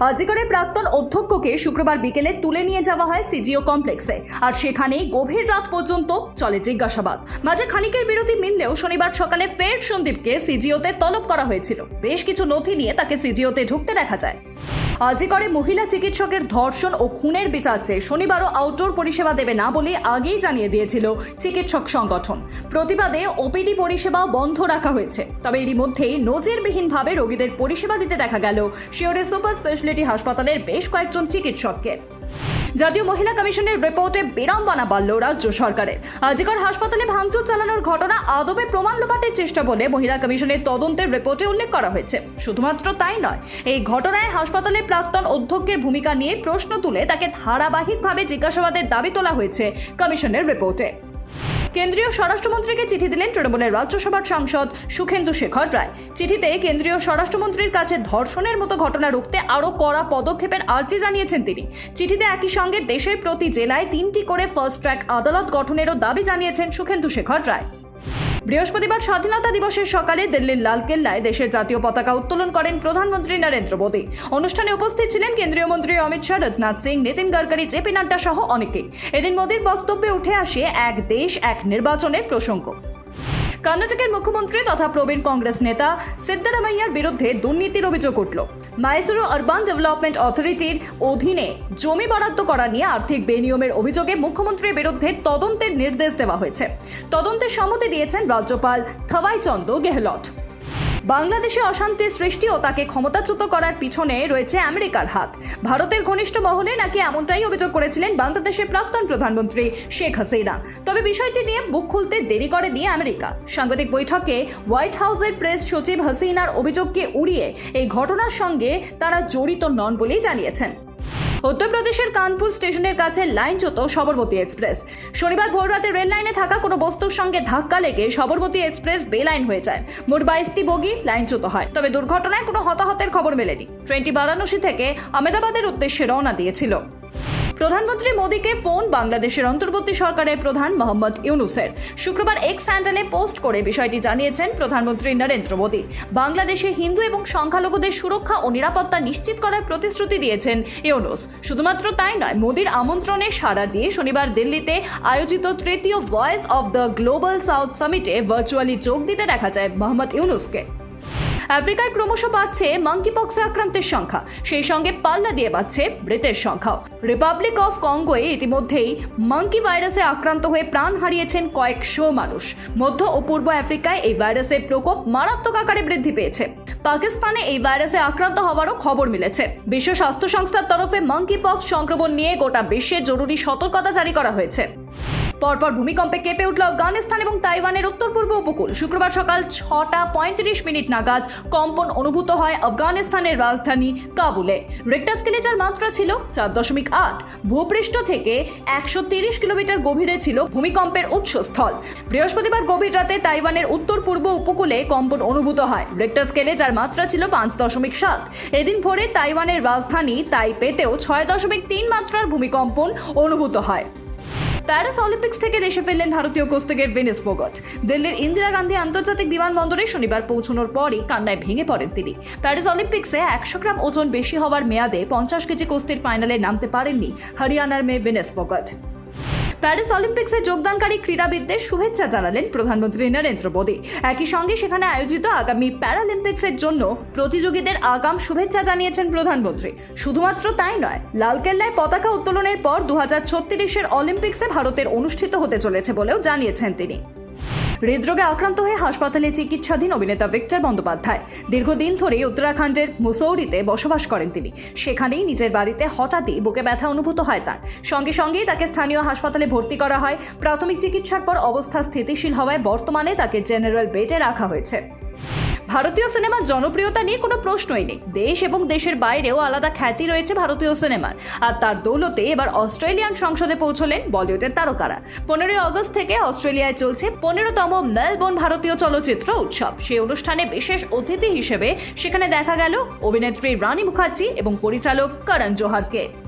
আজিকরের প্রাক্তন অধ্যক্ষকে শুক্রবার বিকেলে তুলে নিয়ে যাওয়া হয় সিজিও কমপ্লেক্সে। আর সেখানেই গভীর রাত পর্যন্ত চলে জিজ্ঞাসাবাদ। মাঝে খানিকের বিরতি মিললেও শনিবার সকালে ফের সন্দীপকে সিজিওতে তলব করা হয়েছিল। বেশ কিছু নথি নিয়ে তাকে সিজিওতে ঢুকতে দেখা যায়। আজিকরে মহিলা চিকিৎসকের ধর্ষণ ও খুনের বিচার চেয়ে শনিবারও আউটডোর পরিষেবা দেবে না বলে আগেই জানিয়ে দিয়েছিল চিকিৎসক সংগঠন। প্রতিবাদে ওপিডি পরিষেবাও বন্ধ রাখা হয়েছে। তবে এরই মধ্যেই নজিরবিহীনভাবে রোগীদের পরিষেবা দিতে দেখা গেল। শিওরে সুপার স্পেশালিটি হাসপাতালের বেশ কয়েকজন চিকিৎসককে। জাতীয় মহিলা কমিশনের রিপোর্টে বিড়ম্বনা বাড়ল রাজ্য সরকারের। আজিকার হাসপাতালে ভাঙচুর চালানোর ঘটনা আদবে প্রমাণ লোপাটের চেষ্টা বলে মহিলা কমিশনের তদন্তের রিপোর্টে উল্লেখ করা হয়েছে। শুধুমাত্র তাই নয়, এই ঘটনায় হাসপাতালে প্রাক্তন অধ্যক্ষের ভূমিকা নিয়ে প্রশ্ন তুলে তাকে ধারাবাহিকভাবে জিজ্ঞাসাবাদের দাবি তোলা হয়েছে কমিশনের রিপোর্টে। কেন্দ্রীয় স্বরাষ্ট্রমন্ত্রীকে চিঠি দিলেন তৃণমূলের রাজ্যসভার সাংসদ সুখেন্দু শেখর রায়। চিঠিতে কেন্দ্রীয় স্বরাষ্ট্রমন্ত্রীর কাছে ধর্ষণের মতো ঘটনা রুখতে আরও কড়া পদক্ষেপের আর্জি জানিয়েছেন তিনি। চিঠিতে একই সঙ্গে দেশের প্রতি জেলায় তিনটি করে ফার্স্ট ট্র্যাক আদালত গঠনেরও দাবি জানিয়েছেন সুখেন্দু শেখর রায়। বৃহস্পতিবার স্বাধীনতা দিবসের সকালে দিল্লির লালকেল্লায় দেশের জাতীয় পতাকা উত্তোলন করেন প্রধানমন্ত্রী নরেন্দ্র মোদী। অনুষ্ঠানে উপস্থিত ছিলেন কেন্দ্রীয় মন্ত্রী অমিত শাহ, রাজনাথ সিং, নীতিন গডকরি জেপি নাড্ডা সহ অনেকে। এদিন মোদীর বক্তব্যে উঠে আসে এক দেশ, এক নির্বাচনের প্রসঙ্গ। কর্ণাটকের মুখ্যমন্ত্রী তথা প্রবীণ কংগ্রেস নেতা সিদ্দারামাইয়ার বিরুদ্ধে দুর্নীতির অভিযোগ উঠল। মাইসুরু আরবান ডেভেলপমেন্ট অথরিটির অধীনে জমি বরাদ্দ করা নিয়ে আর্থিক বেনিয়মের অভিযোগে মুখ্যমন্ত্রীর বিরুদ্ধে তদন্তের নির্দেশ দেওয়া হয়েছে। তদন্তের সম্মতি দিয়েছেন রাজ্যপাল থাওয়াইচন্দ গেহলট। বাংলাদেশে অশান্তি সৃষ্টি ও তাকে ক্ষমতাচ্যুত করার পিছনে রয়েছে আমেরিকার হাত। ভারতের ঘনিষ্ঠ মহলে নাকি এমনটাই অভিযোগ করেছিলেন বাংলাদেশের প্রাক্তন প্রধানমন্ত্রী শেখ হাসিনা। তবে বিষয়টি নিয়ে মুখ খুলতে দেরি করে করেনি আমেরিকা। সাংবাদিক বৈঠকে হোয়াইট হাউসের প্রেস সচিব হাসিনার অভিযোগকে উড়িয়ে এই ঘটনার সঙ্গে তারা জড়িত নন বলেই জানিয়েছেন। উত্তরপ্রদেশের কানপুর স্টেশনের কাছে লাইনচ্যুত সবরমতী এক্সপ্রেস। শনিবার ভোর রাতে রেল লাইনে থাকা কোনো বস্তুর সঙ্গে ধাক্কা লেগে সবরমতী এক্সপ্রেস বেলাইন হয়ে যায়। মোট বাইশটি বগি লাইনচ্যুত হয়। তবে দুর্ঘটনায় কোনো হতাহতের খবর মেলেনি। ট্রেনটি বারাণসী থেকে আহমেদাবাদের উদ্দেশ্যে রওনা দিয়েছিল। প্রধানমন্ত্রী মোদীকে ফোন বাংলাদেশের অন্তর্বর্তী সরকারের প্রধান মোহাম্মদ ইউনুসের। শুক্রবার এক স্যান্ডেলে পোস্ট করে বিষয়টি জানিয়েছেন প্রধানমন্ত্রী নরেন্দ্র মোদী। বাংলাদেশে হিন্দু এবং সংখ্যালঘুদের সুরক্ষা ও নিরাপত্তা নিশ্চিত করার প্রতিশ্রুতি দিয়েছেন ইউনুস। শুধুমাত্র তাই নয়, মোদীর আমন্ত্রণে সাড়া দিয়ে শনিবার দিল্লিতে আয়োজিত তৃতীয় voice of the global south সামিটে virtually যোগ দিতে দেখা যায় মোহাম্মদ ইউনুসকে। আফ্রিকায় ক্রমশ বাড়ছে মাঙ্কি পক্সে আক্রান্তের সংখ্যা। সেই সঙ্গে পাল্লা দিয়ে বাড়ছে মৃতের সংখ্যাও। রিপাবলিক অফ কঙ্গোয়ে ইতিমধ্যেই মাঙ্কি ভাইরাসে আক্রান্ত হয়ে প্রাণ হারিয়েছেন কয়েকশো মানুষ। মধ্য ও পূর্ব আফ্রিকায় এই ভাইরাসের প্রকোপ মারাত্মক আকারে বৃদ্ধি পেয়েছে। পাকিস্তানে এই ভাইরাসে আক্রান্ত হওয়ারও খবর মিলেছে। বিশ্ব স্বাস্থ্য সংস্থার তরফে মাঙ্কি পক্স সংক্রমণ নিয়ে গোটা বিশ্বে জরুরি সতর্কতা জারি করা হয়েছে। পরপর ভূমিকম্পে কেঁপে উঠল আফগানিস্তান এবং তাইওয়ানের উত্তর পূর্ব উপকূল। শুক্রবার সকাল ছটা পঁয়ত্রিশ মিনিট নাগাদ কম্পন অনুভূত হয় আফগানিস্তানের রাজধানী কাবুলে। রিক্টার স্কেলে যার মাত্রা ছিল চার দশমিক আট। ভূপৃষ্ঠ থেকে একশো তিরিশ কিলোমিটার গভীরে ছিল ভূমিকম্পের উৎসস্থল। বৃহস্পতিবার গভীর রাতে তাইওয়ানের উত্তর পূর্ব উপকূলে কম্পন অনুভূত হয়। রিক্টার স্কেলে যার মাত্রা ছিল পাঁচ দশমিক সাত। এদিন ভোরে তাইওয়ানের রাজধানী তাইপেতেও ছয় দশমিক তিন মাত্রার ভূমিকম্পন অনুভূত হয়। প্যারিস অলিম্পিক্স থেকে দেশে ফেললেন ভারতীয় কুস্তিগের ভিনেস ফোগট দিল্লির ইন্দিরা গান্ধী আন্তর্জাতিক বিমানবন্দরে শনিবার পৌঁছানোর পরই কান্নায় ভেঙে পড়েন তিনি। প্যারিস অলিম্পিক্সে একশো গ্রাম ওজন বেশি হওয়ার মেয়াদে পঞ্চাশ কেজি কুস্তির ফাইনালে নামতে পারেননি হরিয়ানার মেয়ে ভিনেস ফোগট প্যারিস অলিম্পিক্সে যোগদানকারী ক্রীড়াবিদদের শুভেচ্ছা জানালেন প্রধানমন্ত্রী নরেন্দ্র মোদী। একই সঙ্গে সেখানে আয়োজিত আগামী প্যারালিম্পিক্সের জন্য প্রতিযোগীদের আগাম শুভেচ্ছা জানিয়েছেন প্রধানমন্ত্রী। শুধুমাত্র তাই নয়, লালকেল্লায় পতাকা উত্তোলনের পর দু হাজার অলিম্পিক্সে ভারতের অনুষ্ঠিত হতে চলেছে বলেও জানিয়েছেন তিনি। হৃদরোগে আক্রান্ত হয়ে হাসপাতালে চিকিৎসাধীন অভিনেতা ভিক্টর বন্দ্যোপাধ্যায়। দীর্ঘদিন ধরে উত্তরাখণ্ডের মুসৌরিতে বসবাস করেন তিনি। সেখানেই নিজের বাড়িতে হঠাৎই বুকে ব্যথা অনুভূত হয় তার। সঙ্গে সঙ্গেই তাকে স্থানীয় হাসপাতালে ভর্তি করা হয়। প্রাথমিক চিকিৎসার পর অবস্থা স্থিতিশীল হওয়ায় বর্তমানে তাকে জেনারেল বেডে রাখা হয়েছে। ভারতীয় সিনেমার জনপ্রিয়তা নিয়ে কোনো প্রশ্নই নেই। দেশ এবং দেশের বাইরেও আলাদা খ্যাতি রয়েছে ভারতীয় সিনেমার। আর তার দৌলতে এবার অস্ট্রেলিয়ান সংসদে পৌঁছলেন বলিউডের তারকারা। পনেরোই আগস্ট থেকে অস্ট্রেলিয়ায় চলছে পনেরোতম মেলবোর্ন ভারতীয় চলচ্চিত্র উৎসব। সেই অনুষ্ঠানে বিশেষ অতিথি হিসেবে সেখানে দেখা গেল অভিনেত্রী রানী মুখার্জি এবং পরিচালক করণ জোহারকে।